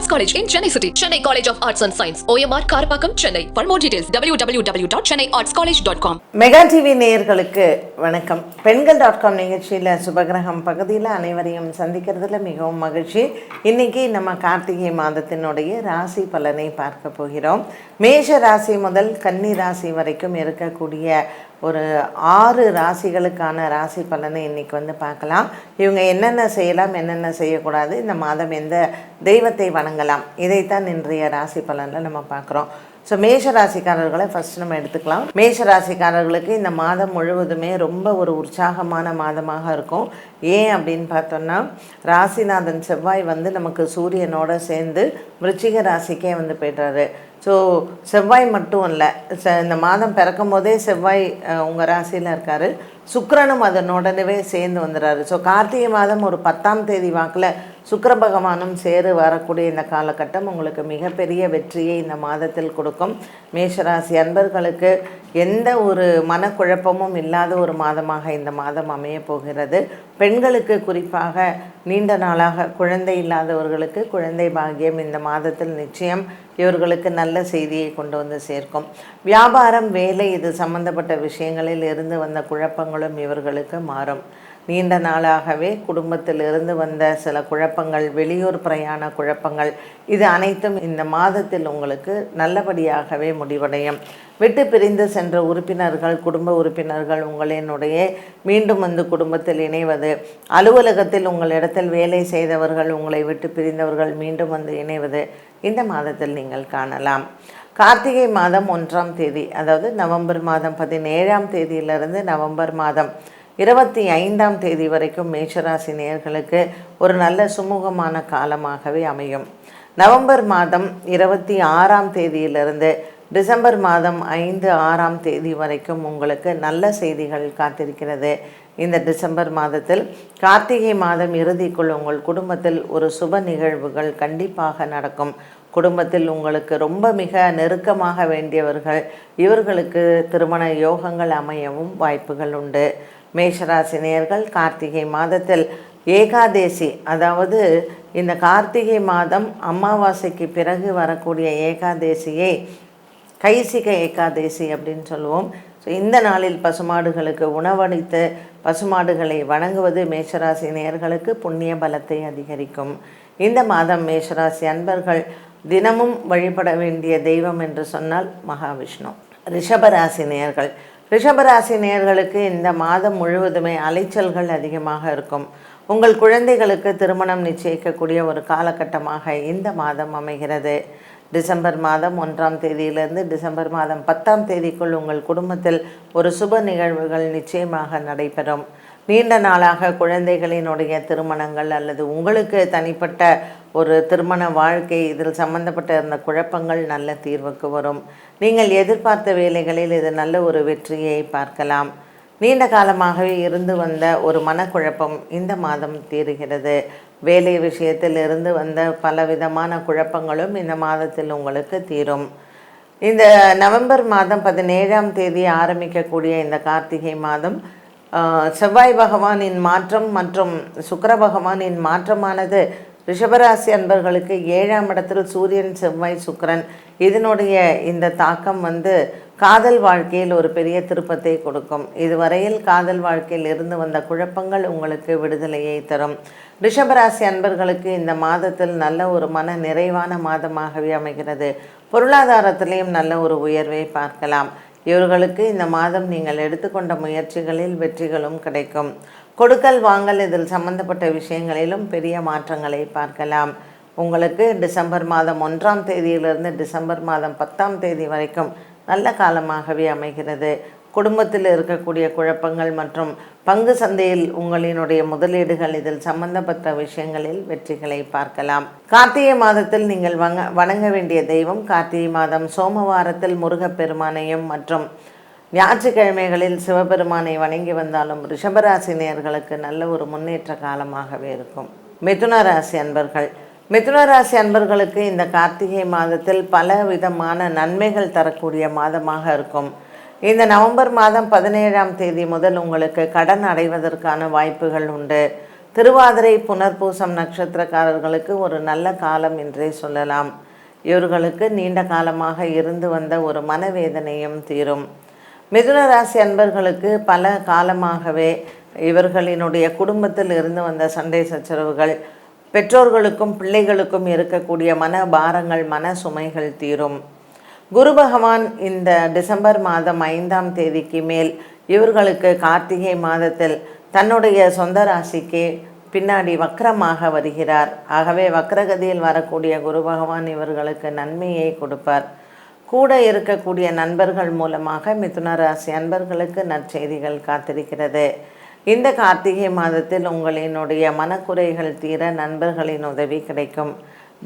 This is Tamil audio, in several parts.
Arts College in Chennai City, Chennai College of Arts and Science, OMR Karapakam, Chennai For more details, www.chennaiartscollege.com. Mega TV நேயர்களுக்கு வணக்கம். பெண்கள் டாட் காம் நிகழ்ச்சியில் சுபகிரகம் பகுதியில் அனைவரையும் சந்திக்கிறதுல மிகவும் மகிழ்ச்சி. இன்னைக்கு நம்ம கார்த்திகை மாதத்தினுடைய ராசி பலனை பார்க்க போகிறோம். மேஷ ராசி முதல் கன்னி ராசி வரைக்கும் இருக்கக்கூடிய ஒரு ஆறு ராசிகளுக்கான ராசி பலனை இன்னைக்கு வந்து பார்க்கலாம். இவங்க என்னென்ன செய்யலாம் என்னென்ன செய்யக்கூடாது இந்த மாதம் எந்த தெய்வத்தை வணங்கலாம் இதைத்தான் இன்றைய ராசி பலனில் நம்ம பார்க்குறோம். ஸோ மேஷ ராசிக்காரர்களை ஃபஸ்ட் நம்ம எடுத்துக்கலாம். மேஷ ராசிக்காரர்களுக்கு இந்த மாதம் முழுவதுமே ரொம்ப ஒரு உற்சாகமான மாதமாக இருக்கும். ஏன் அப்படின்னு பார்த்தோம்னா ராசிநாதன் செவ்வாய் வந்து நமக்கு சூரியனோட சேர்ந்து விருச்சிக ராசிக்கே வந்து போய்ட்டாரு ஸோ செவ்வாய் மட்டும் இல்லை ச- இந்த மாதம் பிறக்கும் போதே செவ்வாய் உங்கள் ராசியில் இருக்கார். சுக்கரனும் அதனுடனே சேர்ந்து வந்துடுறாரு ஸோ கார்த்திகை மாதம் ஒரு பத்தாம் தேதி வாக்கில் சுக்கர பகவானும் சேரு வரக்கூடிய இந்த காலகட்டம் உங்களுக்கு மிகப்பெரிய வெற்றியை இந்த மாதத்தில் கொடுக்கும். மேஷராசி அன்பர்களுக்கு எந்த ஒரு மனக்குழப்பமும் இல்லாத ஒரு மாதமாக இந்த மாதம் அமைய போகிறது. பெண்களுக்கு குறிப்பாக நீண்ட நாளாக குழந்தை இல்லாதவர்களுக்கு குழந்தை பாகியம் இந்த மாதத்தில் நிச்சயம். இவர்களுக்கு நல்ல செய்தியை கொண்டு வந்து சேர்க்கும். வியாபாரம் வேலை இது சம்பந்தப்பட்ட விஷயங்களில் இருந்து வந்த குழப்பங்களும் இவர்களுக்கு மாறும். நீண்ட நாளாகவே குடும்பத்தில் இருந்து வந்த சில குழப்பங்கள் வெளியூர் பிரயாண குழப்பங்கள் இது அனைத்தும் இந்த மாதத்தில் உங்களுக்கு நல்லபடியாகவே முடிவடையும். விட்டு பிரிந்து சென்ற உறுப்பினர்கள் குடும்ப உறுப்பினர்கள் உங்களினுடைய மீண்டும் வந்து குடும்பத்தில் இணைவது அலுவலகத்தில் உங்களிடத்தில் வேலை செய்தவர்கள் உங்களை விட்டு பிரிந்தவர்கள் மீண்டும் வந்து இணைவது இந்த மாதத்தில் நீங்கள் காணலாம். கார்த்திகை மாதம் ஒன்றாம் தேதி அதாவது நவம்பர் மாதம் பதினேழாம் தேதியிலிருந்து நவம்பர் மாதம் இருபத்தி ஐந்தாம் தேதி வரைக்கும் மேஷராசி நேர்களுக்கு ஒரு நல்ல சுமூகமான காலமாகவே அமையும். நவம்பர் மாதம் இருபத்தி ஆறாம் தேதியிலிருந்து டிசம்பர் மாதம் ஐந்து ஆறாம் தேதி வரைக்கும் உங்களுக்கு நல்ல செய்திகள் காத்திருக்கிறது. இந்த டிசம்பர் மாதத்தில் கார்த்திகை மாதம் இறுதிக்குள் உங்கள் குடும்பத்தில் ஒரு சுப நிகழ்வுகள் கண்டிப்பாக நடக்கும். குடும்பத்தில் உங்களுக்கு ரொம்ப மிக நெருக்கமாக வேண்டியவர்கள் இவர்களுக்கு திருமண யோகங்கள் அமையவும் வாய்ப்புகள் உண்டு. மேஷராசினியர்கள் கார்த்திகை மாதத்தில் ஏகாதேசி அதாவது இந்த கார்த்திகை மாதம் அமாவாசைக்கு பிறகு வரக்கூடிய ஏகாதேசியை கைசிக ஏகாதேசி அப்படின்னு சொல்லுவோம். ஸோ இந்த நாளில் பசுமாடுகளுக்கு உணவளித்து பசுமாடுகளை வணங்குவது மேஷராசி நேயர்களுக்கு புண்ணிய பலத்தை அதிகரிக்கும். இந்த மாதம் மேஷராசி அன்பர்கள் தினமும் வழிபட வேண்டிய தெய்வம் என்று சொன்னால் மகாவிஷ்ணு. ரிஷபராசி நேர்கள் ரிஷபராசி நேர்களுக்கு இந்த மாதம் முழுவதுமே அலைச்சல்கள் அதிகமாக இருக்கும். உங்கள் குழந்தைகளுக்கு திருமணம் நிச்சயிக்கக்கூடிய ஒரு காலகட்டமாக இந்த மாதம் அமைகிறது. டிசம்பர் மாதம் ஒன்றாம் தேதியிலிருந்து டிசம்பர் மாதம் பத்தாம் தேதிக்குள் உங்கள் குடும்பத்தில் ஒரு சுப நிகழ்வுகள் நிச்சயமாக நடைபெறும். நீண்ட நாளாக குழந்தைகளினுடைய திருமணங்கள் அல்லது உங்களுக்கு தனிப்பட்ட ஒரு திருமண வாழ்க்கை இதில் சம்பந்தப்பட்ட இருந்த குழப்பங்கள் நல்ல தீர்வுக்கு வரும். நீங்கள் எதிர்பார்த்த வேலைகளில் இது நல்ல ஒரு வெற்றியை பார்க்கலாம். நீண்ட காலமாகவே இருந்து வந்த ஒரு மனக்குழப்பம் இந்த மாதம் தீருகிறது. வேலை விஷயத்தில் இருந்து வந்த பலவிதமான குழப்பங்களும் இந்த மாதத்தில் உங்களுக்கு தீரும். இந்த நவம்பர் மாதம் பதினேழாம் தேதி ஆரம்பிக்கக்கூடிய இந்த கார்த்திகை மாதம் செவ்வாய் பகவானின் மாற்றம் மற்றும் சுக்கர பகவானின் மாற்றமானது ரிஷபராசி அன்பர்களுக்கு ஏழாம் இடத்தில் சூரியன் செவ்வாய் சுக்கிரன். இதனுடைய இந்த தாக்கம் வந்து காதல் வாழ்க்கையில் ஒரு பெரிய திருப்பத்தை கொடுக்கும். இதுவரையில் காதல் வாழ்க்கையில் இருந்து வந்த குழப்பங்கள் உங்களுக்கு விடுதலையை தரும். ரிஷபராசி அன்பர்களுக்கு இந்த மாதத்தில் நல்ல ஒரு மன நிறைவான மாதமாகவே அமைகிறது. பொருளாதாரத்திலையும் நல்ல ஒரு உயர்வை பார்க்கலாம். இவர்களுக்கு இந்த மாதம் நீங்கள் எடுத்துக்கொண்ட முயற்சிகளில் வெற்றிகளும் கிடைக்கும். கொடுக்கல் வாங்கல் இதில் சம்பந்தப்பட்ட விஷயங்களிலும் பெரிய மாற்றங்களை பார்க்கலாம். உங்களுக்கு டிசம்பர் மாதம் ஒன்றாம் தேதியிலிருந்து டிசம்பர் மாதம் பத்தாம் தேதி வரைக்கும் நல்ல காலமாகவே அமைகிறது. குடும்பத்தில் இருக்கக்கூடிய குழப்பங்கள் மற்றும் பங்கு சந்தையில் உங்களினுடைய முதலீடுகள் இதில் சம்பந்தப்பட்ட விஷயங்களில் வெற்றிகளை பார்க்கலாம். கார்த்திகை மாதத்தில் நீங்கள் வங்க வணங்க வேண்டிய தெய்வம் கார்த்திகை மாதம். சோமவாரத்தில் முருகப்பெருமானையும் மற்றும் ஞாயிற்றுக்கிழமைகளில் சிவபெருமானை வணங்கி வந்தாலும் ரிஷபராசி நேர்களுக்கு நல்ல ஒரு முன்னேற்ற காலமாகவே இருக்கும். மிதுன ராசி அன்பர்கள். மிதுன ராசி அன்பர்களுக்கு இந்த கார்த்திகை மாதத்தில் பல விதமான நன்மைகள் தரக்கூடிய மாதமாக இருக்கும். இந்த நவம்பர் மாதம் பதினேழாம் தேதி முதல் உங்களுக்கு கடன் அடைவதற்கான வாய்ப்புகள் உண்டு. திருவாதிரை புனர்பூசம் நட்சத்திரக்காரர்களுக்கு ஒரு நல்ல காலம் என்றே சொல்லலாம். இவர்களுக்கு நீண்ட காலமாக இருந்து வந்த ஒரு மனவேதனையும் தீரும். மிதுன ராசி அன்பர்களுக்கு பல காலமாகவே இவர்களினுடைய குடும்பத்தில் இருந்து வந்த சண்டை சச்சரவுகள் பெற்றோர்களுக்கும் பிள்ளைகளுக்கும் இருக்கக்கூடிய மன பாரங்கள் மன சுமைகள் தீரும். குரு பகவான் இந்த டிசம்பர் மாதம் ஐந்தாம் தேதிக்கு மேல் இவர்களுக்கு கார்த்திகை மாதத்தில் தன்னுடைய சொந்த ராசிக்கு பின்னாடி வக்ரமாக வருகிறார். ஆகவே வக்ரகதியில் வரக்கூடிய குரு பகவான் இவர்களுக்கு நன்மையை கொடுப்பார். கூட இருக்கக்கூடிய நண்பர்கள் மூலமாக மிதுன ராசி அன்பர்களுக்கு நற்செய்திகள் காத்திருக்கிறது. இந்த கார்த்திகை மாதத்தில் உங்களினுடைய மனக்குறைகள் தீர நண்பர்களின் உதவி கிடைக்கும்.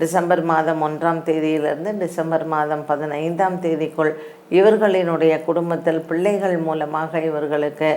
டிசம்பர் மாதம் ஒன்றாம் தேதியிலிருந்து டிசம்பர் மாதம் பதினைந்தாம் தேதிக்குள் இவர்களினுடைய குடும்பத்தில் பிள்ளைகள் மூலமாக இவர்களுக்கு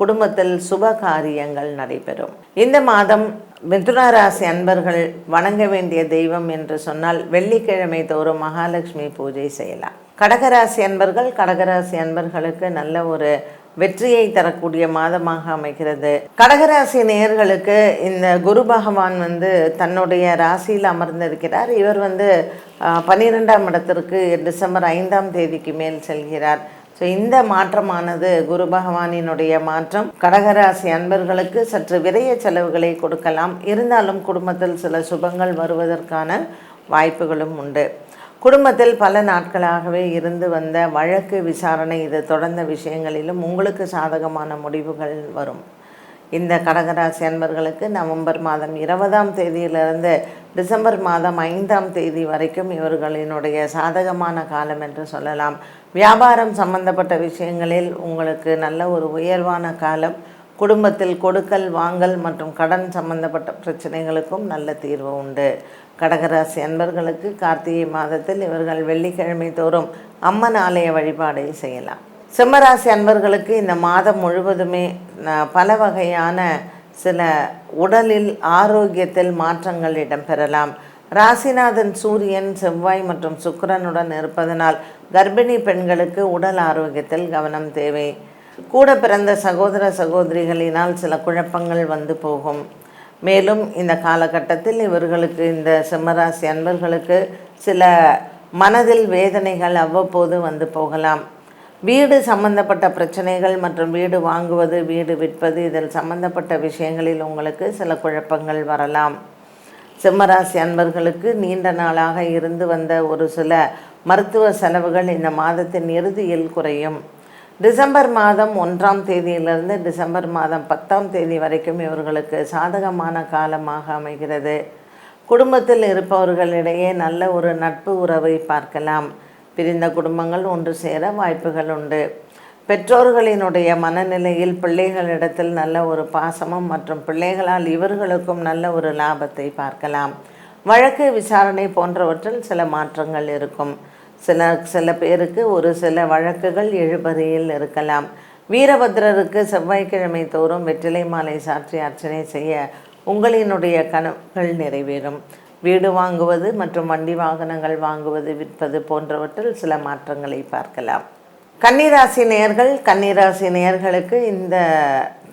குடும்பத்தில் சுப காரியங்கள் நடைபெறும். இந்த மாதம் மிதுன ராசி அன்பர்கள் வணங்க வேண்டிய தெய்வம் என்று சொன்னால் வெள்ளிக்கிழமை தோறும் மகாலட்சுமி பூஜை செய்யலாம். கடகராசி அன்பர்கள் கடகராசி அன்பர்களுக்கு நல்ல ஒரு வெற்றியை தரக்கூடிய மாதமாக அமைகிறது. கடகராசி நேயர்களுக்கு இந்த குரு பகவான் வந்து தன்னுடைய ராசியில் அமர்ந்திருக்கிறார். இவர் வந்து பன்னிரெண்டாம் இடத்திற்கு டிசம்பர் ஐந்தாம் தேதிக்கு மேல் செல்கிறார். ஸோ இந்த மாற்றமானது குரு பகவானினுடைய மாற்றம். கடகராசி அன்பர்களுக்கு சற்று விரைய செலவுகளை கொடுக்கலாம். இருந்தாலும் குடும்பத்தில் சில சுபங்கள் வருவதற்கான வாய்ப்புகளும் உண்டு. குடும்பத்தில் பல நாட்களாகவே இருந்து வந்த வழக்கு விசாரணை இது தொடர்ந்த விஷயங்களிலும் உங்களுக்கு சாதகமான முடிவுகள் வரும். இந்த கடகராசி அன்பர்களுக்கு நவம்பர் மாதம் இருபதாம் தேதியிலிருந்து டிசம்பர் மாதம் ஐந்தாம் தேதி வரைக்கும் இவர்களினுடைய சாதகமான காலம் என்று சொல்லலாம். வியாபாரம் சம்பந்தப்பட்ட விஷயங்களில் உங்களுக்கு நல்ல ஒரு உயர்வான காலம். குடும்பத்தில் கொடுக்கல் வாங்கல் மற்றும் கடன் சம்பந்தப்பட்ட பிரச்சனைகளுக்கும் நல்ல தீர்வு உண்டு. கடகராசி அன்பர்களுக்கு கார்த்திகை மாதத்தில் இவர்கள் வெள்ளிக்கிழமை தோறும் அம்மன் ஆலய வழிபாடை செய்யலாம். சிம்மராசி அன்பர்களுக்கு இந்த மாதம் முழுவதுமே ந- பல வகையான சில உடலில் ஆரோக்கியத்தில் மாற்றங்கள் இடம்பெறலாம். ராசிநாதன் சூரியன் செவ்வாய் மற்றும் சுக்கிரனுடன் இருப்பதனால் கர்ப்பிணி பெண்களுக்கு உடல் ஆரோக்கியத்தில் கவனம் தேவை. கூட பிறந்த சகோதர சகோதரிகளினால் சில குழப்பங்கள் வந்து போகும். மேலும் இந்த காலகட்டத்தில் இவர்களுக்கு இந்த சிம்மராசி அன்பர்களுக்கு சில மனதில் வேதனைகள் அவ்வப்போது வந்து போகலாம். வீடு சம்பந்தப்பட்ட பிரச்சனைகள் மற்றும் வீடு வாங்குவது வீடு விற்பது இதில் சம்பந்தப்பட்ட விஷயங்களில் உங்களுக்கு சில குழப்பங்கள் வரலாம். சிம்மராசி அன்பர்களுக்கு நீண்ட நாளாக இருந்து வந்த ஒரு சில மருத்துவ செலவுகள் இந்த மாதத்தின் இறுதியில் குறையும். டிசம்பர் மாதம் ஒன்றாம் தேதியிலிருந்து டிசம்பர் மாதம் பத்தாம் தேதி வரைக்கும் இவர்களுக்கு சாதகமான காலமாக அமைகிறது. குடும்பத்தில் இருப்பவர்களிடையே நல்ல ஒரு நட்பு உறவை பார்க்கலாம். பிரிந்த குடும்பங்கள் ஒன்று சேர வாய்ப்புகள் உண்டு. பெற்றோர்களினுடைய மனநிலையில் பிள்ளைகளிடத்தில் நல்ல ஒரு பாசமும் மற்றும் பிள்ளைகளால் இவர்களுக்கும் நல்ல ஒரு லாபத்தை பார்க்கலாம். வழக்கு விசாரணை போன்றவற்றில் சில மாற்றங்கள் இருக்கும். சில சில பேருக்கு ஒரு சில வழக்குகள் எழுபறையில் இருக்கலாம். வீரபத்ரருக்கு செவ்வாய்க்கிழமை தோறும் வெற்றிலை மாலை சாற்றி அர்ச்சனை செய்ய உங்களினுடைய கனவுகள் நிறைவேறும். வீடு வாங்குவது மற்றும் வண்டி வாகனங்கள் வாங்குவது விற்பது போன்றவற்றில் சில மாற்றங்களை பார்க்கலாம். கன்னிராசி நேயர்கள் கன்னிராசி நேர்களுக்கு இந்த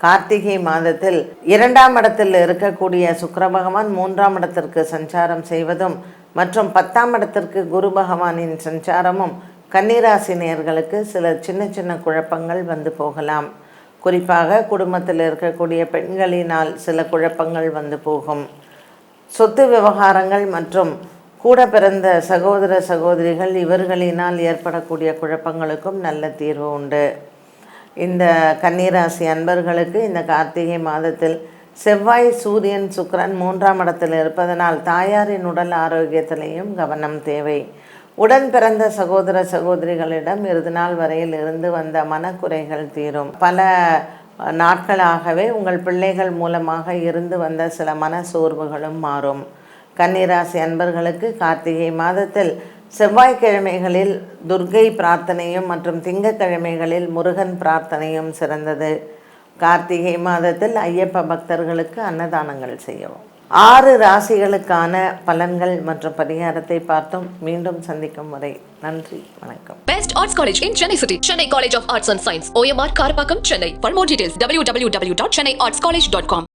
கார்த்திகை மாதத்தில் இரண்டாம் இடத்தில் இருக்கக்கூடிய சுக்கர பகவான் மூன்றாம் இடத்திற்கு சஞ்சாரம் செய்வதும் மற்றும் பத்தாம் இடத்திற்கு குரு பகவானின் சஞ்சாரமும் கன்னிராசி நேர்களுக்கு சில சின்ன சின்ன குழப்பங்கள் வந்து போகலாம். குறிப்பாக குடும்பத்தில் இருக்கக்கூடிய பெண்களினால் சில குழப்பங்கள் வந்து போகும். சொத்து விவகாரங்கள் மற்றும் கூட பிறந்த சகோதர சகோதரிகள் இவர்களினால் ஏற்படக்கூடிய குழப்பங்களுக்கும் நல்ல தீர்வு உண்டு. இந்த கன்னிராசி அன்பர்களுக்கு இந்த கார்த்திகை மாதத்தில் செவ்வாய் சூரியன் சுக்கரன் மூன்றாம் இடத்தில் இருப்பதனால் தாயாரின் உடல் ஆரோக்கியத்திலேயும் கவனம் தேவை. உடன் பிறந்த சகோதர சகோதரிகளிடம் இறுதி நாள் வரையில் இருந்து வந்த மனக்குறைகள் தீரும். பல நாட்களாகவே உங்கள் பிள்ளைகள் மூலமாக இருந்து வந்த சில மன சோர்வுகளும் மாறும். கன்னிராசி அன்பர்களுக்கு கார்த்திகை மாதத்தில் செவ்வாய்க்கிழமைகளில் துர்க்கை பிரார்த்தனையும் மற்றும் திங்கட்கிழமைகளில் முருகன் பிரார்த்தனையும் சிறந்தது. கார்த்திகை மாதத்தில் ஐயப்ப பக்தர்களுக்கு அன்னதானங்கள் செய்யவும் ஆறு ராசிகளுக்கான பலன்கள் மற்றும் பரிகாரத்தை பார்த்தோம் மீண்டும் சந்திக்கும் வரை நன்றி வணக்கம் best arts college in Chennai city Chennai college of arts and science OMR Karapakkam Chennai for more details W W W dot Chennai arts college dot com